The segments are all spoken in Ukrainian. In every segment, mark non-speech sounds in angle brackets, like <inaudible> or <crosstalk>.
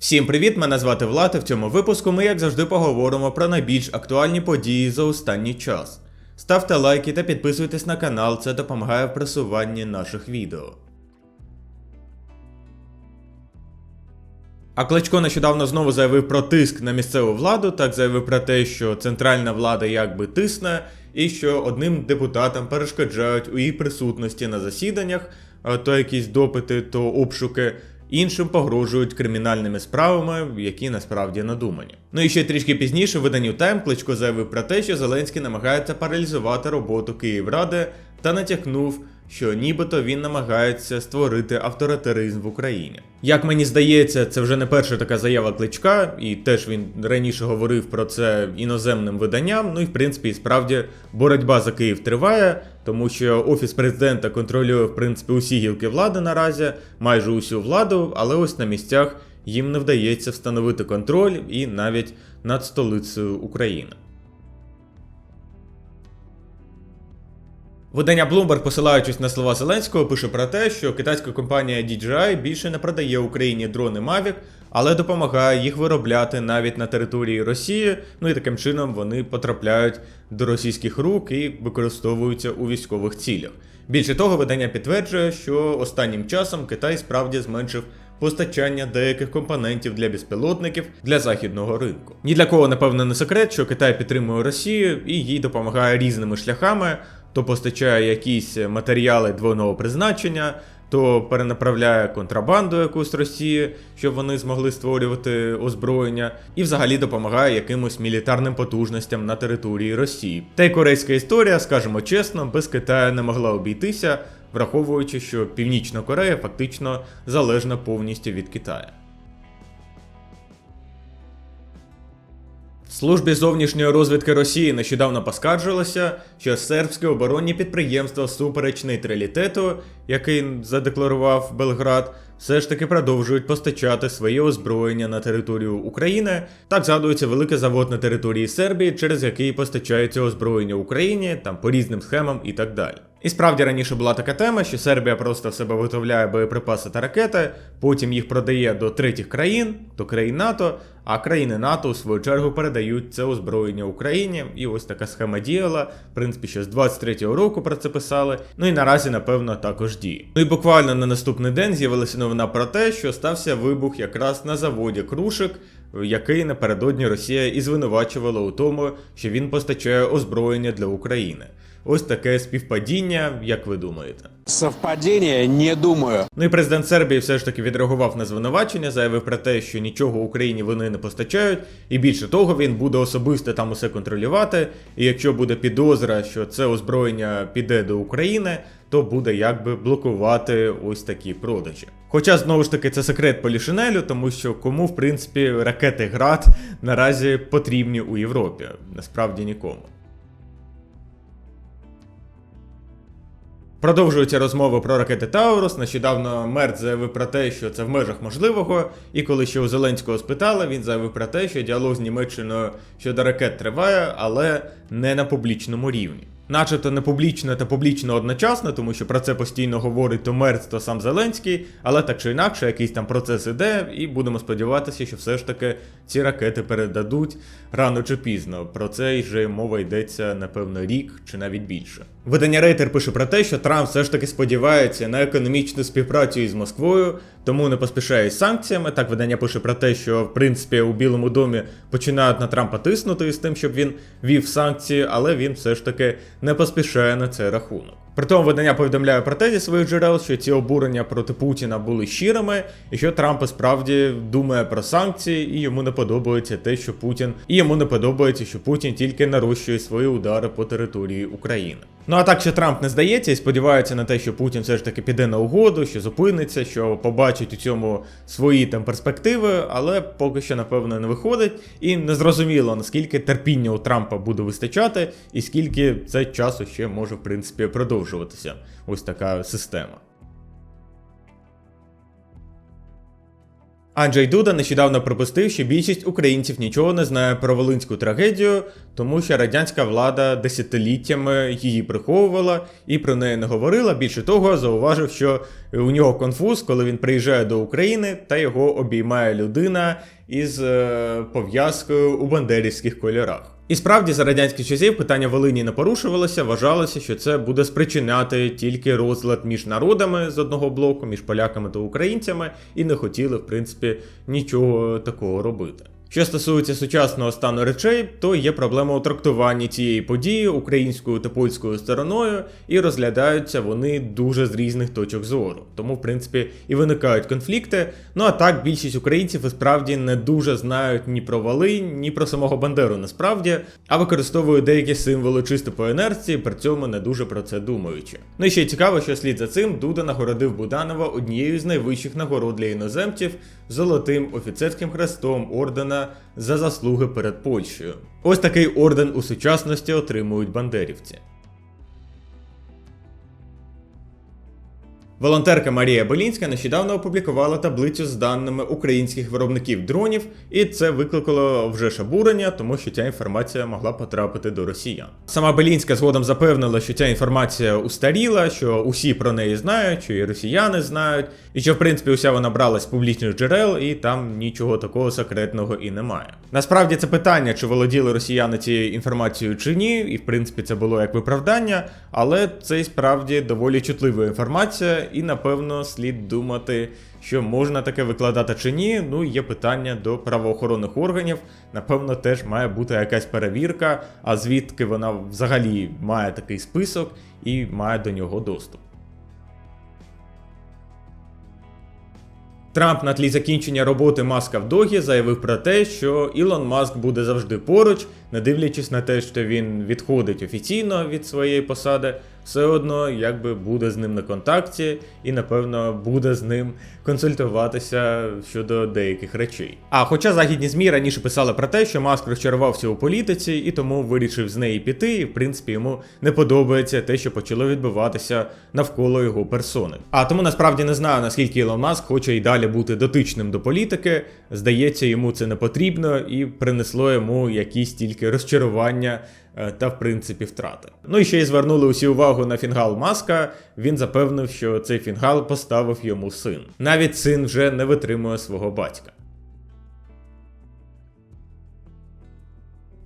Всім привіт! Мене звати Влад. і В цьому випуску ми, як завжди, поговоримо про найбільш актуальні події за останній час. Ставте лайки та підписуйтесь на канал, це допомагає в просуванні наших відео. А Кличко нещодавно знову заявив про тиск на місцеву владу, так заявив про те, що центральна влада якби тисне, і що одним депутатам перешкоджають у її присутності на засіданнях, то якісь допити, то обшуки. Іншим погрожують кримінальними справами, які насправді надумані. Ну і ще трішки пізніше в виданню Тайм Кличко заявив про те, що Зеленський намагається паралізувати роботу Київради та натякнув, що нібито він намагається створити авторитаризм в Україні. Як мені здається, це вже не перша така заява кличка, і теж він раніше говорив про це іноземним виданням. Ну і в принципі, і справді боротьба за Київ триває, тому що офіс президента контролює в принципі усі гілки влади наразі, майже усю владу, але ось на місцях їм не вдається встановити контроль і навіть над столицею України. Видання Bloomberg, посилаючись на слова Зеленського, пише про те, що китайська компанія DJI більше не продає Україні дрони Mavic, але допомагає їх виробляти навіть на території Росії. Ну і таким чином вони потрапляють до російських рук і використовуються у військових цілях. Більше того, видання підтверджує, що останнім часом Китай справді зменшив постачання деяких компонентів для безпілотників для західного ринку. Ні для кого, напевно, не секрет, що Китай підтримує Росію і їй допомагає різними шляхами, то постачає якісь матеріали двойного призначення. То перенаправляє контрабанду якусь Росії, щоб вони змогли створювати озброєння, і взагалі допомагає якимось мілітарним потужностям на території Росії. Та й корейська історія, скажімо чесно, без Китаю не могла обійтися, враховуючи, що Північна Корея фактично залежна повністю від Китаю. Службі зовнішньої розвідки Росії нещодавно поскаржилося, що сербське оборонні підприємства всупереч нейтралітету, який задекларував Белград, все ж таки продовжують постачати своє озброєння на територію України. Так згадується великий завод на території Сербії, через який постачається озброєння Україні, там по різним схемам і так далі. І справді раніше була така тема, що Сербія просто в себе виготовляє боєприпаси та ракети, потім їх продає до третіх країн, до країн НАТО, а країни НАТО у свою чергу передають це озброєння Україні. І ось така схема діяла. В принципі, ще з 23-го року про це писали. Ну і наразі, напевно, також діє. Ну і буквально на наступний день з'явилася новина про те, що стався вибух якраз на заводі Крушик. Який напередодні Росія і звинувачувала у тому, що він постачає озброєння для України. Ось таке співпадіння, як ви думаєте? Совпадение, не думаю. Ну і президент Сербії все ж таки відреагував на звинувачення, заявив про те, що нічого Україні вони не постачають, і більше того, він буде особисто там усе контролювати. І якщо буде підозра, що це озброєння піде до України, то буде якби блокувати ось такі продажі. Хоча знову ж таки це секрет Полішинелю, тому що кому в принципі ракети ГРАД наразі потрібні у Європі, насправді нікому. Продовжуються розмови про ракети Таурус. Нещодавно Мерт заявив про те, що це в межах можливого. І коли ще у Зеленського спитали, він заявив про те, що діалог з Німеччиною щодо ракет триває, але не на публічному рівні. Начебто не публічно та публічно одночасно, тому що про це постійно говорить то Мерц, то сам Зеленський, але так чи інакше, якийсь там процес іде, і будемо сподіватися, що все ж таки ці ракети передадуть рано чи пізно. Про це вже мова йдеться, напевно, рік чи навіть більше. Видання Рейтер пише про те, що Трамп все ж таки сподівається на економічну співпрацю із Москвою, тому не поспішає з санкціями. Так видання пише про те, що в принципі у Білому домі починають на Трампа тиснути з тим, щоб він вів санкції, але він все ж таки не поспішає на цей рахунок. Притом видання повідомляє про те зі своїх джерел, що ці обурення проти Путіна були щирими, і що Трамп справді думає про санкції, і йому не подобається те, що Путін, і йому не подобається, що Путін тільки нарощує свої удари по території України. Ну а так що Трамп не здається і сподівається на те, що Путін все ж таки піде на угоду, що зупиниться, що побачить у цьому свої там перспективи, але поки що, напевно, не виходить. І незрозуміло, наскільки терпіння у Трампа буде вистачати, і скільки це часу ще може, в принципі, продовжуватися. Ось така система. Анджей Дуда нещодавно припустив, що більшість українців нічого не знає про волинську трагедію, тому що радянська влада десятиліттями її приховувала і про неї не говорила. Більше того, зауважив, що у нього конфуз, коли він приїжджає до України та його обіймає людина із е, пов'язкою у бандерівських кольорах. І справді за радянських часів питання Волині не порушувалося, вважалося, що це буде спричиняти тільки розлад між народами з одного блоку, між поляками та українцями, і не хотіли, в принципі, нічого такого робити. Що стосується сучасного стану речей, то є проблема у трактуванні цієї події українською та польською стороною, і розглядаються вони дуже з різних точок зору. Тому, в принципі, і виникають конфлікти. Ну а так, більшість українців і справді не дуже знають ні про Волинь, ні про самого Бандеру насправді, а використовують деякі символи чисто по інерції, при цьому не дуже про це думаючи. Ну і ще цікаво, що слід за цим Дуда нагородив Буданова однією з найвищих нагород для іноземців золотим офіцерським хрестом ордена за заслуги перед Польщею. Ось такий орден у сучасності отримують бандерівці. Волонтерка Марія Белінська нещодавно опублікувала таблицю з даними українських виробників дронів, і це викликало вже ж обурення, тому що ця інформація могла потрапити до росіян. Сама Белінська згодом запевнила, що ця інформація устаріла, що усі про неї знають, що і росіяни знають, і що в принципі уся вона бралась з публічних джерел, і там нічого такого секретного і немає. Насправді це питання, чи володіли росіяни цією інформацією чи ні, і в принципі це було як виправдання, але це і справді доволі чутлива інформація, і напевно слід думати, що можна таке викладати чи ні. Ну є питання до правоохоронних органів. Напевно, теж має бути якась перевірка, а звідки вона взагалі має такий список і має до нього доступ. Трамп на тлі закінчення роботи Маска в Догі заявив про те, що Ілон Маск буде завжди поруч, не дивлячись на те, що він відходить офіційно від своєї посади, все одно якби буде з ним на контакті і, напевно, буде з ним консультуватися щодо деяких речей. А хоча західні ЗМІ раніше писали про те, що Маск розчарувався у політиці і тому вирішив з неї піти, і в принципі йому не подобається те, що почало відбуватися навколо його персони. А тому насправді не знаю, наскільки Ілон Маск хоче і далі бути дотичним до політики. Здається, йому це не потрібно і принесло йому якісь тільки розчарування та в принципі втрати. Ну і ще й звернули усі увагу на фінгал Маска. Він запевнив, що цей фінгал поставив йому син. Навіть син вже не витримує свого батька.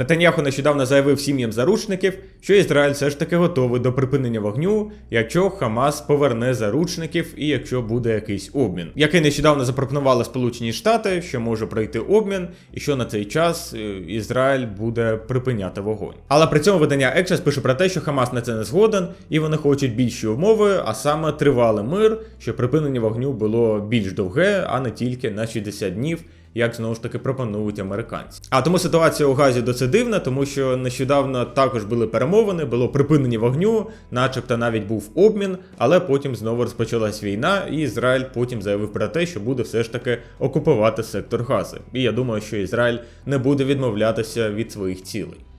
Нетаньяху нещодавно заявив сім'ям заручників, що Ізраїль все ж таки готовий до припинення вогню, якщо Хамас поверне заручників і якщо буде якийсь обмін, який нещодавно запропонували Сполучені Штати, що може пройти обмін, і що на цей час е, Ізраїль буде припиняти вогонь. Але при цьому видання Екшес пише про те, що Хамас на це не згоден, і вони хочуть більші умови, а саме тривалий мир, що припинення вогню було більш довге, а не тільки на 60 днів як знову ж таки пропонують американці. А тому ситуація у Газі досить дивна, тому що нещодавно також були перемовини, було припинення вогню, начебто навіть був обмін, але потім знову розпочалась війна, і Ізраїль потім заявив про те, що буде все ж таки окупувати сектор Гази. І я думаю, що Ізраїль не буде відмовлятися від своїх цілей.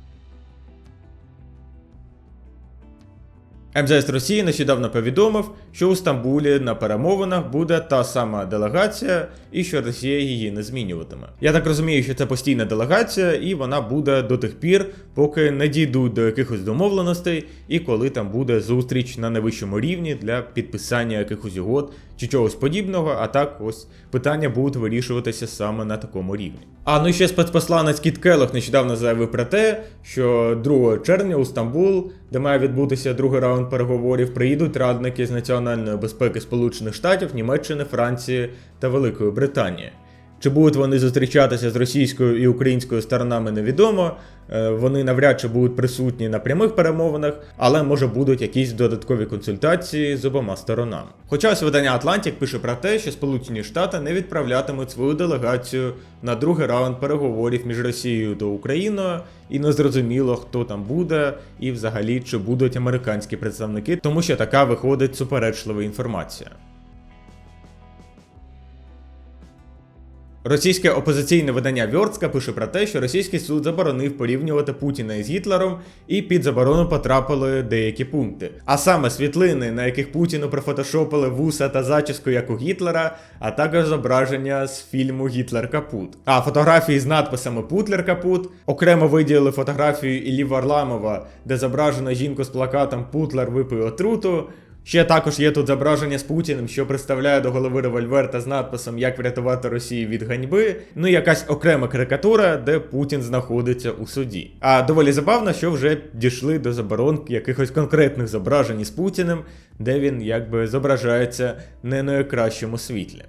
МЗС Росії нещодавно повідомив, що у Стамбулі на перемовинах буде та сама делегація, і що Росія її не змінюватиме. Я так розумію, що це постійна делегація, і вона буде до тих пір, поки не дійдуть до якихось домовленостей, і коли там буде зустріч на найвищому рівні для підписання якихось угод чи чогось подібного. А так ось питання будуть вирішуватися саме на такому рівні. А ну і ще спецпосланець Кіт Келох нещодавно заявив про те, що 2 червня у Стамбул, де має відбутися другий раунд переговорів, приїдуть радники з національної безпеки Сполучених Штатів, Німеччини, Франції та Великої Британії. Чи будуть вони зустрічатися з російською і українською сторонами, невідомо. Е, Вони навряд чи будуть присутні на прямих перемовинах, але може будуть якісь додаткові консультації з обома сторонами. Хоча ось видання Атлантик пише про те, що Сполучені Штати не відправлятимуть свою делегацію на другий раунд переговорів між Росією та Україною, і не зрозуміло, хто там буде, і взагалі чи будуть американські представники, тому що така виходить суперечлива інформація. Російське опозиційне видання Вьорстка пише про те, що російський суд заборонив порівнювати Путіна із Гітлером, і під заборону потрапили деякі пункти. А саме світлини, на яких Путіну профотошопили вуса та зачіску, як у Гітлера, а також зображення з фільму Гітлер Капут. А фотографії з надписами Путлер Капут окремо виділили фотографію Іллі Варламова, де зображено жінку з плакатом Путлер випив отруту. Ще також є тут зображення з Путіним, що представляє до голови револьвер та з надписом Як врятувати Росію від ганьби. Ну і якась окрема карикатура, де Путін знаходиться у суді. А доволі забавно, що вже дійшли до заборон якихось конкретних зображень із Путіним, де він якби зображається не на найкращому світлі.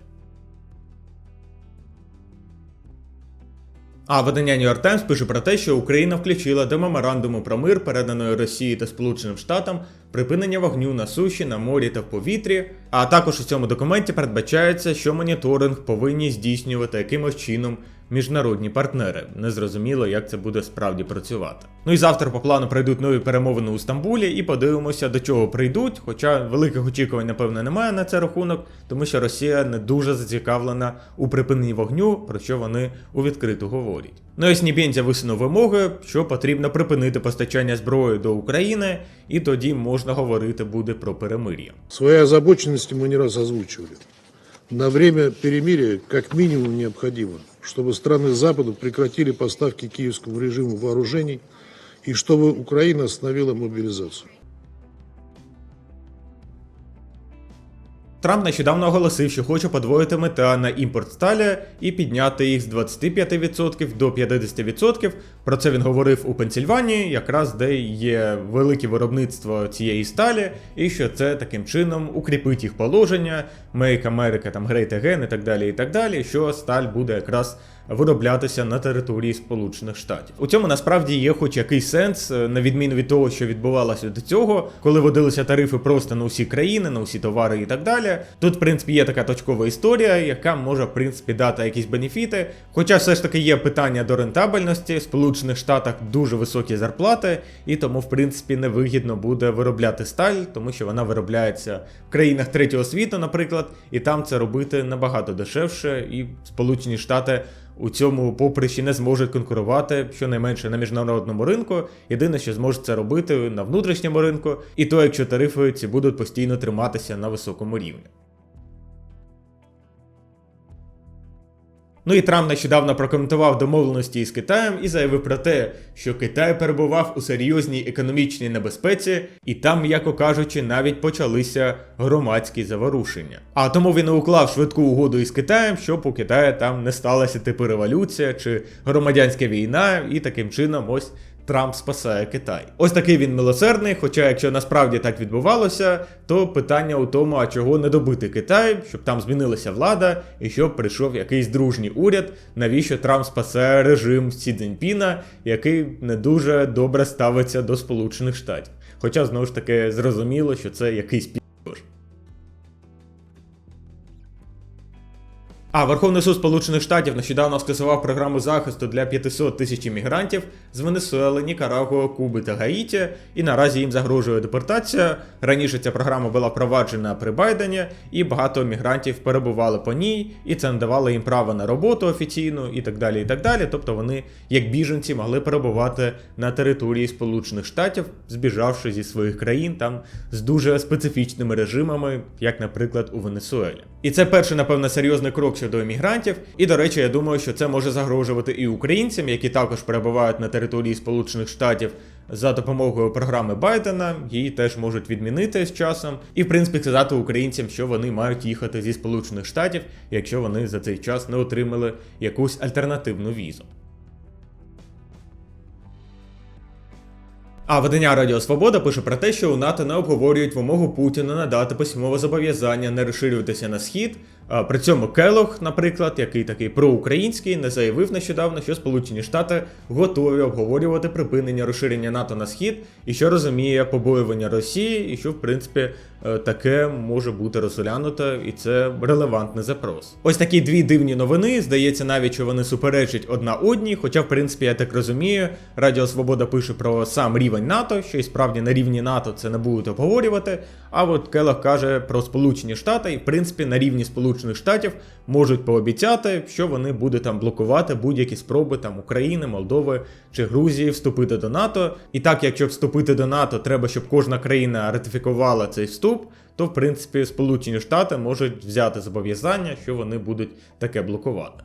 А видання New York Times пише про те, що Україна включила до меморандуму про мир, переданої Росії та Сполученим Штатам, припинення вогню на суші, на морі та в повітрі. А також у цьому документі передбачається, що моніторинг повинні здійснювати якимось чином міжнародні партнери. Незрозуміло, як це буде справді працювати. Ну і завтра по плану пройдуть нові перемовини у Стамбулі, і подивимося, до чого прийдуть. Хоча великих очікувань, напевно, немає на цей рахунок, тому що Росія не дуже зацікавлена у припиненні вогню, про що вони у відкриту говорять. Ну і Сніпінця висунув вимоги, що потрібно припинити постачання зброї до України, і тоді можна говорити буде про перемир'я. Свои озабоченности мы не раз озвучивали. На время перемирия как минимум необходимо, чтобы страны Запада прекратили поставки киевскому режиму вооружений и чтобы Украина остановила мобилизацию. Трамп нещодавно оголосив, що хоче подвоїти мета на імпорт сталі і підняти їх з 25% до 50%. Про це він говорив у Пенсільванії, якраз де є велике виробництво цієї сталі, і що це таким чином укріпить їх положення, Make America, там Great Again і так далі, і так далі, що сталь буде якраз вироблятися на території Сполучених Штатів. У цьому насправді є хоч якийсь сенс, е, на відміну від того, що відбувалося до цього, коли водилися тарифи просто на усі країни, на усі товари і так далі. Тут, в принципі, є така точкова історія, яка може, в принципі, дати якісь бенефіти. Хоча все ж таки є питання до рентабельності, в Сполучених Штатах дуже високі зарплати, і тому, в принципі, невигідно буде виробляти сталь, тому що вона виробляється в країнах третього світу, наприклад, і там це робити набагато дешевше, і Сполучені Штати у цьому поприщі не зможуть конкурувати щонайменше на міжнародному ринку. Єдине, що зможуть це робити на внутрішньому ринку, і то, якщо тарифи ці будуть постійно триматися на високому рівні. Ну і Трамп нещодавно прокоментував домовленості із Китаєм і заявив про те, що Китай перебував у серйозній економічній небезпеці, і там, м'яко кажучи, навіть почалися громадські заворушення. А тому він уклав швидку угоду із Китаєм, щоб у Китаї там не сталася типу революція чи громадянська війна, і таким чином ось. Трамп спасає Китай. Ось такий він милосердний. Хоча, якщо насправді так відбувалося, то питання у тому, а чого не добити Китай, щоб там змінилася влада і щоб прийшов якийсь дружній уряд, навіщо Трамп спасає режим Сі Цзіньпіна, який не дуже добре ставиться до Сполучених Штатів. Хоча знову ж таки зрозуміло, що це якийсь А Верховний суд Сполучених Штатів нещодавно скасував програму захисту для 500 тисяч іммігрантів з Венесуели, Нікарагуа, Куби та Гаїті, і наразі їм загрожує депортація. Раніше ця програма була впроваджена при Байдені, і багато мігрантів перебували по ній, і це надавало їм право на роботу офіційну і так далі. і так далі. Тобто вони, як біженці, могли перебувати на території Сполучених Штатів, збіжавши зі своїх країн там з дуже специфічними режимами, як, наприклад, у Венесуелі. І це перший, напевно, серйозний крок щодо іммігрантів. І, до речі, я думаю, що це може загрожувати і українцям, які також перебувають на території Сполучених Штатів за допомогою програми Байдена. Її теж можуть відмінити з часом. І, в принципі, сказати українцям, що вони мають їхати зі Сполучених Штатів, якщо вони за цей час не отримали якусь альтернативну візу. А видання Радіо Свобода пише про те, що у НАТО не обговорюють вимогу Путіна надати письмове зобов'язання не розширюватися на схід. При цьому Келох, наприклад, який такий проукраїнський, не заявив нещодавно, що Сполучені Штати готові обговорювати припинення розширення НАТО на схід, і що розуміє побоювання Росії, і що в принципі таке може бути розглянуто, і це релевантний запрос. Ось такі дві дивні новини. Здається, навіть що вони суперечать одна одній. Хоча, в принципі, я так розумію, Радіо Свобода пише про сам рівень НАТО, що і справді на рівні НАТО це не будуть обговорювати. А от Келах каже про Сполучені Штати, і в принципі на рівні Сполучених Штатів можуть пообіцяти, що вони будуть там блокувати будь-які спроби там України, Молдови чи Грузії вступити до НАТО. І так, якщо вступити до НАТО, треба, щоб кожна країна ратифікувала цей вступ, то в принципі Сполучені Штати можуть взяти зобов'язання, що вони будуть таке блокувати.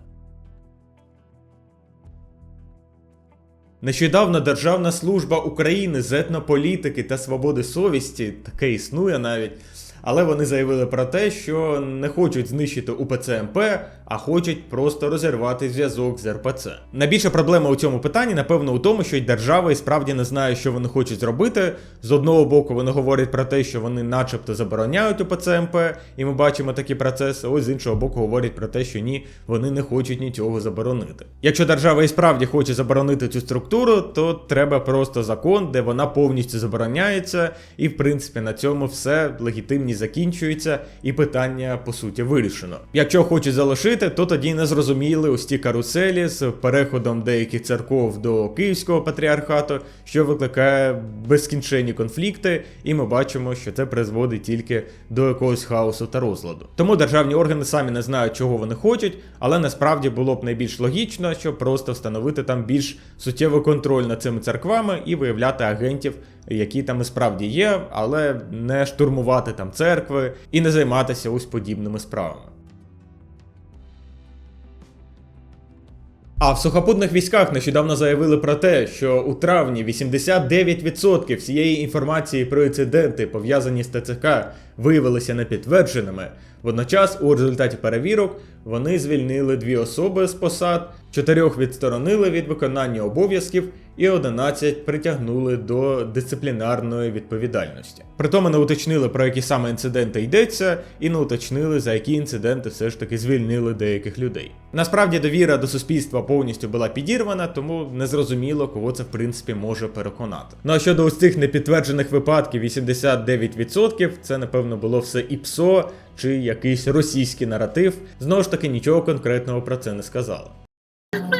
Нещодавно Державна служба України з етнополітики та свободи совісті, таке існує навіть, але вони заявили про те, що не хочуть знищити УПЦ МП, а хочуть просто розірвати зв'язок з РПЦ. Найбільша проблема у цьому питанні, напевно, у тому, що й держава і справді не знає, що вони хочуть зробити. З одного боку, вони говорять про те, що вони начебто забороняють УПЦ МП, і ми бачимо такі процеси. Ось з іншого боку, говорять про те, що ні, вони не хочуть нічого заборонити. Якщо держава і справді хоче заборонити цю структуру, то треба просто закон, де вона повністю забороняється, і в принципі на цьому все легітимність закінчується, і питання по суті вирішено. Якщо хочуть залишити, то тоді не зрозуміли ось ті каруселі з переходом деяких церков до Київського патріархату, що викликає безкінченні конфлікти, і ми бачимо, що це призводить тільки до якогось хаосу та розладу. Тому державні органи самі не знають, чого вони хочуть, але насправді було б найбільш логічно, щоб просто встановити там більш суттєвий контроль над цими церквами і виявляти агентів, які там і справді є, але не штурмувати там церкви і не займатися ось подібними справами. А в сухопутних військах нещодавно заявили про те, що у травні 89% всієї інформації про інциденти, пов'язані з ТЦК, виявилися непідтвердженими. Водночас, у результаті перевірок, вони звільнили дві особи з посад, чотирьох відсторонили від виконання обов'язків і 11 притягнули до дисциплінарної відповідальності. Притому не уточнили про які саме інциденти йдеться, і не уточнили за які інциденти все ж таки звільнили деяких людей. Насправді довіра до суспільства повністю була підірвана, тому незрозуміло, кого це в принципі може переконати. Ну а щодо ось цих непідтверджених випадків, 89% це напевно було все ІПСО чи якийсь російський наратив. Знову ж таки нічого конкретного про це не сказали. Bye. <laughs>